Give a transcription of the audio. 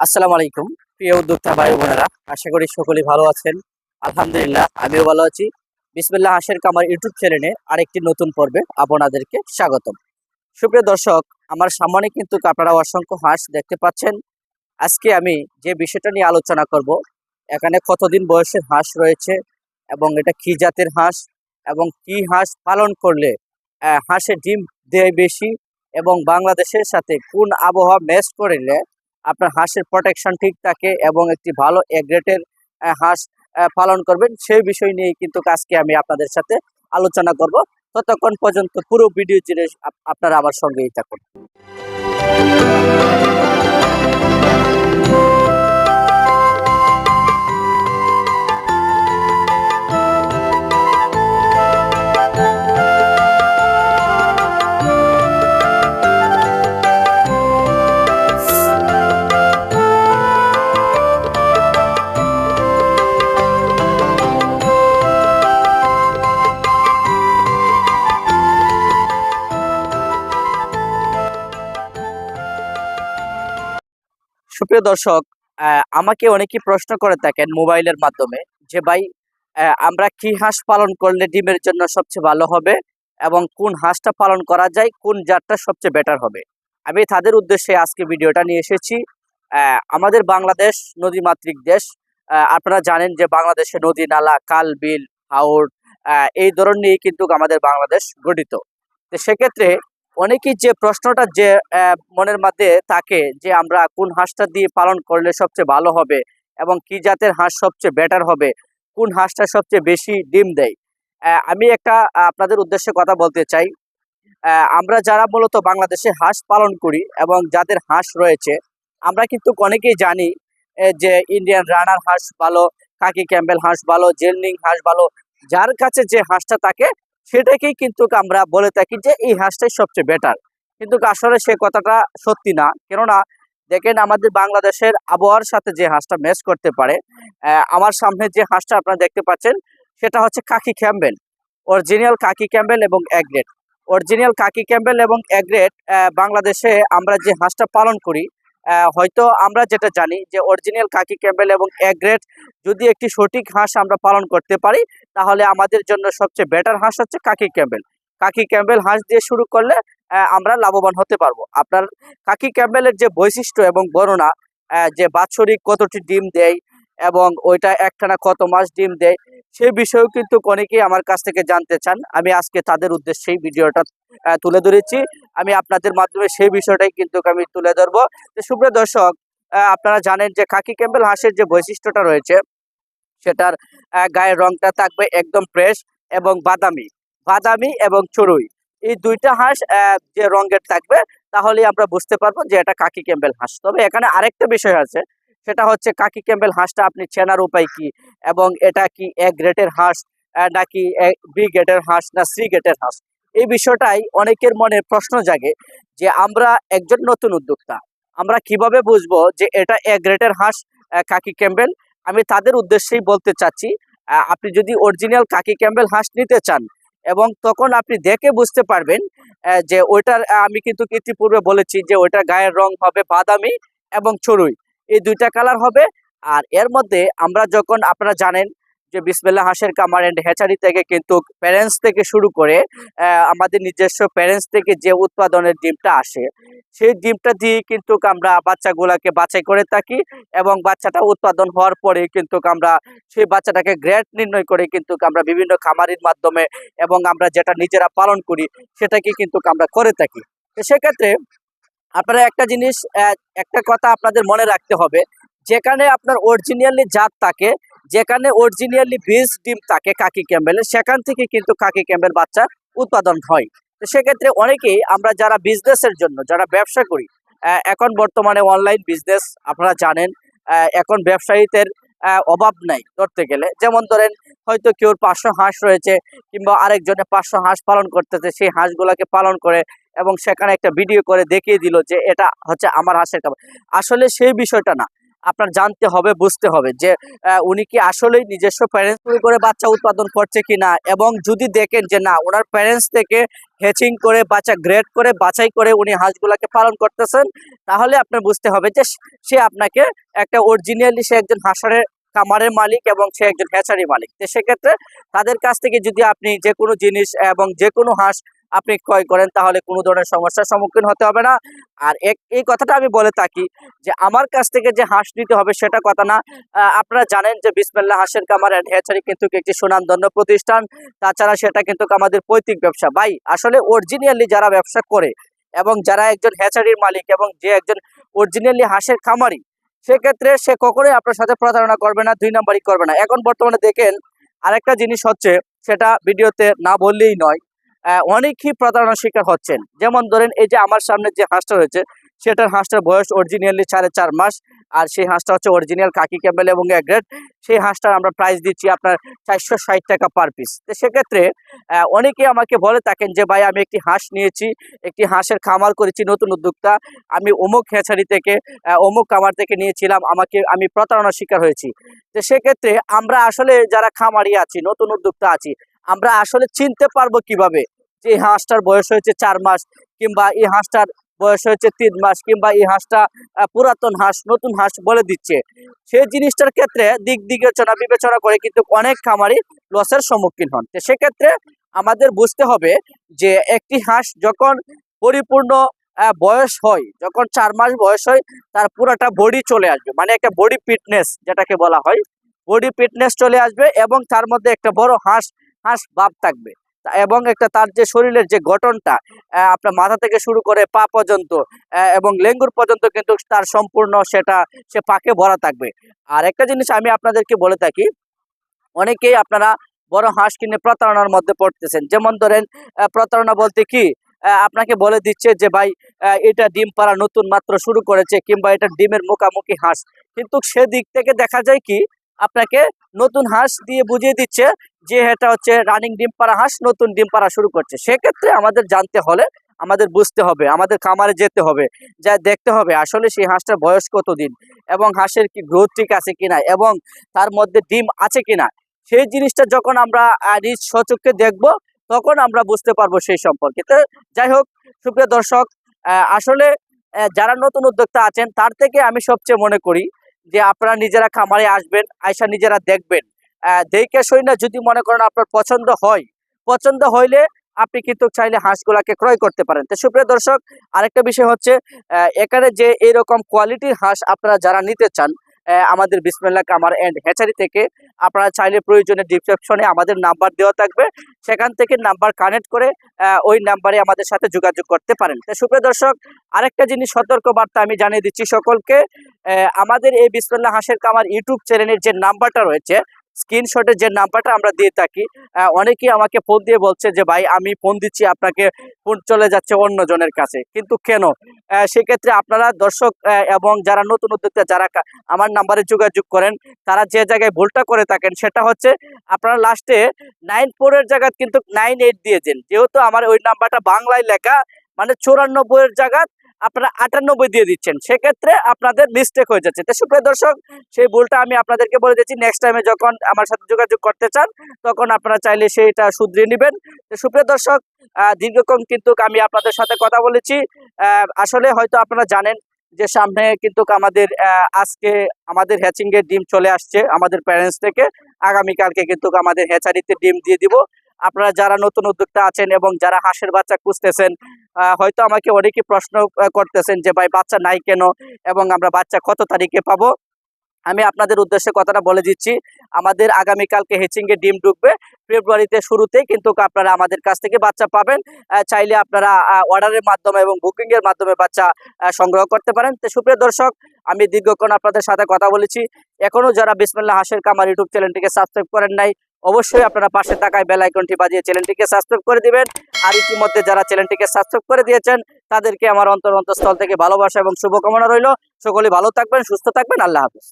আসসালামু আলাইকুম। প্রিয় উদ্যোক্তা ভাই বোনেরা, আশা করি সকলেই ভালো আছেন। আলহামদুলিল্লাহ, আমিও ভালো আছি। বিসমিল্লাহ হাসের কামার ইউটিউব চ্যানেলে আরেকটি নতুন পর্বে আপনাদেরকে স্বাগতম। সুপ্রিয় দর্শক, আমার সামনে কিন্তু আপনারা অসংখ্য হাঁস দেখতে পাচ্ছেন। আজকে আমি যে বিষয়টা নিয়ে আলোচনা করব, এখানে কতদিন বয়সের হাঁস রয়েছে এবং এটা কি জাতের হাঁস এবং কি হাঁস পালন করলে হাঁসের ডিম দেয় বেশি এবং বাংলাদেশের সাথে কোন আবহাওয়া ম্যাচ করলে আপনার হাঁসের প্রোটেকশন ঠিক থাকে এবং একটি ভালো এগ্রেটের হাঁস পালন করবেন। সেই বিষয় নিয়ে কিন্তু আজকে আমি আপনাদের সাথে আলোচনা করব। ততক্ষণ পর্যন্ত পুরো ভিডিও আপ- আপনারা আমার সঙ্গেই থাকুন। সুপ্রিয় দর্শক আমাকে অনেকেই প্রশ্ন করে থাকেন মোবাইলের মাধ্যমে যে ভাই আমরা কি হাঁস পালন করলে ডিমের জন্য সবচেয়ে ভালো হবে? এবং কোন হাঁসটা পালন করা যায়? কোন জাতটা সবচেয়ে বেটার হবে? আমি তাদের উদ্দেশ্যে আজকে ভিডিওটা নিয়ে এসেছি। আমাদের বাংলাদেশ নদীমাতৃক দেশ। আপনারা জানেন যে বাংলাদেশে নদী নালা কাল বিল আহ, এই ধরন নিয়ে কিন্তু আমাদের বাংলাদেশ গঠিত। তো সেক্ষেত্রে অনেকেই যে প্রশ্নটা যে মনের মধ্যে থাকে যে, আমরা কোন হাঁসটা দিয়ে পালন করলে সবচেয়ে ভালো হবে এবং কি জাতের হাঁস সবচেয়ে বেটার হবে? কোন হাঁসটা সবচেয়ে বেশি ডিম দেয়? আমি একটা আপনাদের উদ্দেশ্যে কথা বলতে চাই। আমরা যারা মূলত বাংলাদেশে হাঁস পালন করি এবং যাদের হাঁস রয়েছে, আমরা কিন্তু অনেকেই জানি যে ইন্ডিয়ান রানার হাঁস ভালো কাকি ক্যাম্বেল হাঁস ভালো জেলনিং হাঁস ভালো, যার কাছে যে হাঁসটা থাকে সেটাকেই কিন্তু আমরা বলে থাকি যে এই হাঁসটাই সবচেয়ে বেটার কিন্তু আসলে সে কথাটা সত্যি না। কেননা, দেখেন আমাদের বাংলাদেশের আবহাওয়ার সাথে যে হাঁসটা ম্যাচ করতে পারে আমার সামনে যে হাঁসটা আপনারা দেখতে পাচ্ছেন, সেটা হচ্ছে khaki Campbell. Original khaki Campbell এবং এগ্রেট অরিজিনাল কাকি ক্যাম্বেল এবং এগ্রেট বাংলাদেশে আমরা যে হাঁসটা পালন করি হয়তো আমরা যেটা জানি যে অরিজিনাল কাকি ক্যাম্বেল এবং অ্যাগ্রেট যদি একটি সঠিক হাঁস আমরা পালন করতে পারি, তাহলে আমাদের জন্য সবচেয়ে বেটার হাঁস হচ্ছে কাকি ক্যাম্বেল কাকি ক্যাম্বেল হাঁস দিয়ে শুরু করলে আমরা লাভবান হতে পারব। আপনার কাকি ক্যাম্বেলের যে বৈশিষ্ট্য এবং বর্ণনা যে বাৎসরিক কতটি ডিম দেয় এবং ওইটা একটানা কত মাস ডিম দেয়, সেই বিষয়েও কিন্তু অনেকেই আমার কাছ থেকে জানতে চান। আমি আজকে তাদের উদ্দেশ্যেই ভিডিওটা তুলে ধরেছি। আমি আপনাদের মাধ্যমে সেই বিষয়টাই কিন্তু আমি তুলে ধরবো। সুপ্রিয় দর্শক আপনারা জানেন যে কাকি ক্যাম্বেল হাঁসের যে বৈশিষ্ট্যটা রয়েছে, সেটার গায়ের রংটা থাকবে একদম ফ্রেশ এবং বাদামি বাদামি এবং চড়ুই। এই দুইটা হাঁস যে রঙের থাকবে তাহলে আমরা বুঝতে পারব যে এটা কাকি ক্যাম্বেল হাঁস। তবে এখানে আরেকটা বিষয় আছে সেটা হচ্ছে কাকি ক্যাম্বেল হাঁসটা আপনি চেনার উপায় কি? এবং এটা কি এ গ্রেটের হাঁস নাকি বি গ্রেটের হাঁস, না সি গ্রেটের হাঁস? এই বিষয়টাই অনেকের মনে প্রশ্ন জাগে যে আমরা একজন নতুন উদ্যোক্তা, আমরা কীভাবে বুঝব যে এটা এ গ্রেটের হাঁস কাকি ক্যাম্বেল আমি তাদের উদ্দেশ্যেই বলতে চাচ্ছি আপনি যদি অরিজিনাল কাকি ক্যাম্বেল হাঁস নিতে চান এবং তখন আপনি দেখে বুঝতে পারবেন যে ওইটার, আমি কিন্তু ইতিপূর্বে বলেছি যে ওইটার গায়ের রং হবে বাদামি এবং চড়ুই। এই দুইটা কালার হবে। আর এর মধ্যে আমরা যখন আপনারা জানেন যে বিসমিল্লা হাঁসের কামার অ্যান্ড হ্যাচারি থেকে কিন্তু প্যারেন্টস থেকে শুরু করে আমাদের নিজস্ব প্যারেন্টস থেকে যে উৎপাদনের ডিমটা আসে, সেই ডিমটা দিয়ে কিন্তু আমরা বাচ্চাগুলাকে বাছাই করে থাকি এবং বাচ্চাটা উৎপাদন হওয়ার পরে কিন্তু আমরা সেই বাচ্চাটাকে গ্রেড নির্ণয় করে কিন্তু আমরা বিভিন্ন খামারির মাধ্যমে এবং আমরা যেটা নিজেরা পালন করি, সেটাকে কিন্তু আমরা করে থাকি। সেক্ষেত্রে আপনারা একটা জিনিস একটা কথা আপনাদের মনে রাখতে হবে। যেখানে আপনার অরিজিনালি জাত থাকে, যেখানে অরিজিনালি বীজ, ডিম থাকে কাকি ক্যাম্বেলের সেখান থেকে কিন্তু কাকি ক্যাম্বেল বাচ্চা উৎপাদন হয়। তো সেক্ষেত্রে অনেকেই আমরা যারা বিজনেসের জন্য, যারা ব্যবসা করি এখন বর্তমানে অনলাইন বিজনেস আপনারা জানেন এখন ব্যবসায়ীদের অভাব নাই ধরতে গেলে। যেমন ধরেন, হয়তো কেউ পাঁচশো হাঁস রয়েছে, কিংবা আরেকজনে পাঁচশো হাঁস পালন করতেছে, সেই হাঁসগুলোকে পালন করে এবং সেখানে একটা ভিডিও করে দেখিয়ে দিল যে এটা হচ্ছে আমার হাঁসের খাবার। আসলে সেই বিষয়টা না, আপনার জানতে হবে, বুঝতে হবে যে উনি কি আসলেই নিজস্ব প্যারেন্টস তৈরি করে বাচ্চা উৎপাদন করছে কিনা এবং যদি দেখেন যে না, ওনার প্যারেন্টস থেকে হেচিং করে, বাচ্চা গ্রেড করে, বাছাই করে উনি হাঁসগুলাকে পালন করতেছেন, তাহলে আপনার বুঝতে হবে যে সে আপনাকে একটা অরিজিনালি সে একজন হাঁসারের খামারের মালিক এবং সে একজন হ্যাচারি মালিক। তো সেক্ষেত্রে তাদের কাছ থেকে যদি আপনি যে কোনো জিনিস এবং যে কোনো হাঁস আপনি ক্রয় করেন, তাহলে কোনো ধরনের সমস্যার সম্মুখীন হতে হবে না। আর এক- এই কথাটা আমি বলে থাকি যে, আমার কাছ থেকে যে হাঁস নিতে হবে সেটা কথা না। আপনারা জানেন যে বিসমেল্লা হাঁসের কামার অ্যান্ড হ্যাচারি কিন্তু একটি সুনামধন্য প্রতিষ্ঠান। তাছাড়া সেটা কিন্তু আমাদের পৈতৃক ব্যবসা। ভাই, আসলে অরিজিনালি যারা ব্যবসা করে এবং যারা একজন হ্যাচারির মালিক এবং যে একজন অরিজিনালি হাঁসের খামারি, সেক্ষেত্রে সে কখনোই আপনার সাথে প্রতারণা করবে না, দুই নাম্বারই করবে না। এখন বর্তমানে দেখেন, আরেকটা জিনিস হচ্ছে, সেটা ভিডিওতে না বললেই নয় অনেকই প্রতারণার শিকার হচ্ছেন। যেমন ধরেন এই যে আমার সামনে যে হাঁসটা রয়েছে সেটার হাঁসটার বয়স অরিজিনালি সাড়ে চার মাস আর সেই হাঁসটা হচ্ছে অরিজিনাল কাকি ক্যাম্বেল এবং গ্রেড। সেই হাঁসটার আমরা প্রাইস দিচ্ছি আপনার চারশো ষাট টাকা পার পিস তো সেক্ষেত্রে আহ, অনেকেই আমাকে বলে থাকেন যে ভাই আমি একটি হাঁস নিয়েছি একটি হাঁসের খামার করেছি নতুন উদ্যোক্তা। আমি অমুক হেঁচারি থেকে অমুক খামার থেকে নিয়েছিলাম আমাকে আমি প্রতারণার শিকার হয়েছি। তো সেক্ষেত্রে আমরা আসলে যারা খামারি আছি নতুন উদ্যোক্তা আছি আমরা আসলে চিনতে পারব কীভাবে যে এই হাঁসটার বয়স হয়েছে চার মাস কিংবা এই হাঁসটার বয়স হয়েছে তিন মাস কিংবা এই হাঁসটা পুরাতন হাঁস, নতুন হাঁস বলে দিচ্ছে। সেই জিনিসটার ক্ষেত্রে দিক বিবেচনা বিবেচনা করে কিন্তু অনেক খামারি লসের সম্মুখীন হন। তো সেক্ষেত্রে আমাদের বুঝতে হবে যে একটি হাঁস যখন পরিপূর্ণ বয়স হয়, যখন চার মাস বয়স হয়, তার পুরাটা বডি চলে আসবে। মানে একটা বডি ফিটনেস যেটাকে বলা হয়। বডি ফিটনেস চলে আসবে এবং তার মধ্যে একটা বড় হাঁস হাঁস ভাব থাকবে। এবং একটা তার যে শরীরের যে গঠনটা আপনার মাথা থেকে শুরু করে পা পর্যন্ত এবং লেঙ্গুর পর্যন্ত কিন্তু তার সম্পূর্ণ সেটা, সে পাকে ভরা থাকবে। আর একটা জিনিস আমি আপনাদেরকে বলে থাকি, অনেকেই আপনারা বড় হাঁস কিনে প্রতারণার মধ্যে পড়তেছেন। যেমন ধরেন প্রতারণা বলতে কি আপনাকে বলে দিচ্ছে যে, ভাই এটা ডিম পাড়া নতুন মাত্র শুরু করেছে, কিংবা এটা ডিমের মুখামুখি হাঁস। কিন্তু সেদিক থেকে দেখা যায় কি আপনাকে নতুন হাঁস দিয়ে বুঝিয়ে দিচ্ছে যে এটা হচ্ছে রানিং ডিম পাড়া হাঁস, নতুন ডিম পাড়া শুরু করছে। সেক্ষেত্রে আমাদের জানতে হলে আমাদের বুঝতে হবে, আমাদের খামারে যেতে হবে, যা দেখতে হবে আসলে সেই হাঁসটার বয়স কতদিন এবং হাঁসের কি গ্রোথ ঠিক আছে কিনা এবং তার মধ্যে ডিম আছে কিনা। সেই জিনিসটা যখন আমরা নিজ সচক্ষে দেখব, তখন আমরা বুঝতে পারব সেই সম্পর্কে। তো যাই হোক, সুপ্রিয় দর্শক আসলে যারা নতুন উদ্যোক্তা আছেন, তার থেকে আমি সবচেয়ে মনে করি যে আপনারা নিজেরা খামারে আসবেন আয়সা নিজেরা দেখবেন। দেখে সই না যদি মনে করেন আপনার পছন্দ হয়, পছন্দ হইলে আপনি কিন্তু চাইলে হাঁসগুলাকে ক্রয় করতে পারেন। তো সুপ্রিয় দর্শক, আরেকটা বিষয় হচ্ছে এখানে যে এরকম কোয়ালিটির হাঁস আপনারা যারা নিতে চান আমাদের বিসমিল্লা কামার অ্যান্ড হ্যাচারি থেকে। আপনারা চাইলে প্রয়োজনে ডিসক্রিপশনে আমাদের নাম্বার দেওয়া থাকবে। সেখান থেকে নাম্বার কানেক্ট করে ওই নাম্বারে আমাদের সাথে যোগাযোগ করতে পারেন। তো সুপ্রিয় দর্শক, আরেকটা জিনিস সতর্ক বার্তা আমি জানিয়ে দিচ্ছি সকলকে। আমাদের এই বিসমিল্লা হাঁসের কামার ইউটিউব চ্যানেলের যে নাম্বারটা রয়েছে স্ক্রিনশটের যে নাম্বারটা আমরা দিয়ে থাকি অনেকেই আমাকে ফোন দিয়ে বলছে যে, ভাই, আমি ফোন দিচ্ছি আপনাকে ফোন চলে যাচ্ছে অন্যজনের কাছে। কিন্তু কেন? সেক্ষেত্রে আপনারা দর্শক এবং যারা নতুন উদ্যোক্তা, যারা আমার নাম্বারে যোগাযোগ করেন, তারা যে জায়গায় ভুলটা করে থাকেন, সেটা হচ্ছে আপনারা লাস্টে নাইন ফোরের জায়গায় কিন্তু নাইন এইট দিয়েছেন যেহেতু আমার ওই নাম্বারটা বাংলায় লেখা মানে চৌরানব্বইয়ের জায়গা আপনারা আটানব্বই দিয়ে দিচ্ছেন। সেক্ষেত্রে আপনাদের মিস্টেক হয়ে যাচ্ছে। তো সুপ্রিয় দর্শক, সেই ভুলটা আমি আপনাদেরকে বলে দিচ্ছি। নেক্সট টাইমে যখন আমার সাথে যোগাযোগ করতে চান, তখন আপনারা চাইলে সেইটা শুধরিয়ে নেবেন। তো সুপ্রিয় দর্শক দীর্ঘক্ষণ কিন্তু আমি আপনাদের সাথে কথা বলেছি। আসলে হয়তো আপনারা জানেন যে সামনে কিন্তু আমাদের আজকে আমাদের হ্যাচিং এর ডিম চলে আসছে আমাদের প্যারেন্টস থেকে। আগামীকালকে কিন্তু আমাদের হ্যাচারিতে ডিম দিয়ে দিব। আপনারা যারা নতুন উদ্যোক্তা আছেন এবং যারা হাঁসের বাচ্চা খুঁজতেছেন হয়তো আমাকে অনেকেই প্রশ্ন করতেছেন যে, ভাই, বাচ্চা নাই কেন এবং আমরা বাচ্চা কত তারিখে পাবো? আমি আপনাদের উদ্দেশ্যে কথাটা বলে দিচ্ছি। আমাদের আগামীকালকে হেচিংয়ে ডিম ঢুকবে। ফেব্রুয়ারিতে শুরুতেই কিন্তু আপনারা আমাদের কাছ থেকে বাচ্চা পাবেন। চাইলে আপনারা অর্ডারের মাধ্যমে এবং বুকিংয়ের মাধ্যমে বাচ্চা সংগ্রহ করতে পারেন। তো সুপ্রিয় দর্শক, আমি দীর্ঘক্ষণ আপনাদের সাথে কথা বলেছি। এখনও যারা বিসমিল্লা হাসের কামার ইউটিউব চ্যানেলটিকে সাবস্ক্রাইব করেন নাই অবশ্যই আপনারা পাশে থাকায় বেল আইকনটি বাজিয়ে চ্যানেলটিকে সাবস্ক্রাইব করে দিবেন। আর ইতিমধ্যে যারা চ্যানেলটিকে সাবস্ক্রাইব করে দিয়েছেন, তাদেরকে আমার অন্তর অন্তঃস্থল থেকে ভালোবাসা এবং শুভকামনা রইল। সকলে ভালো থাকবেন, সুস্থ থাকবেন। আল্লাহ হাফিজ।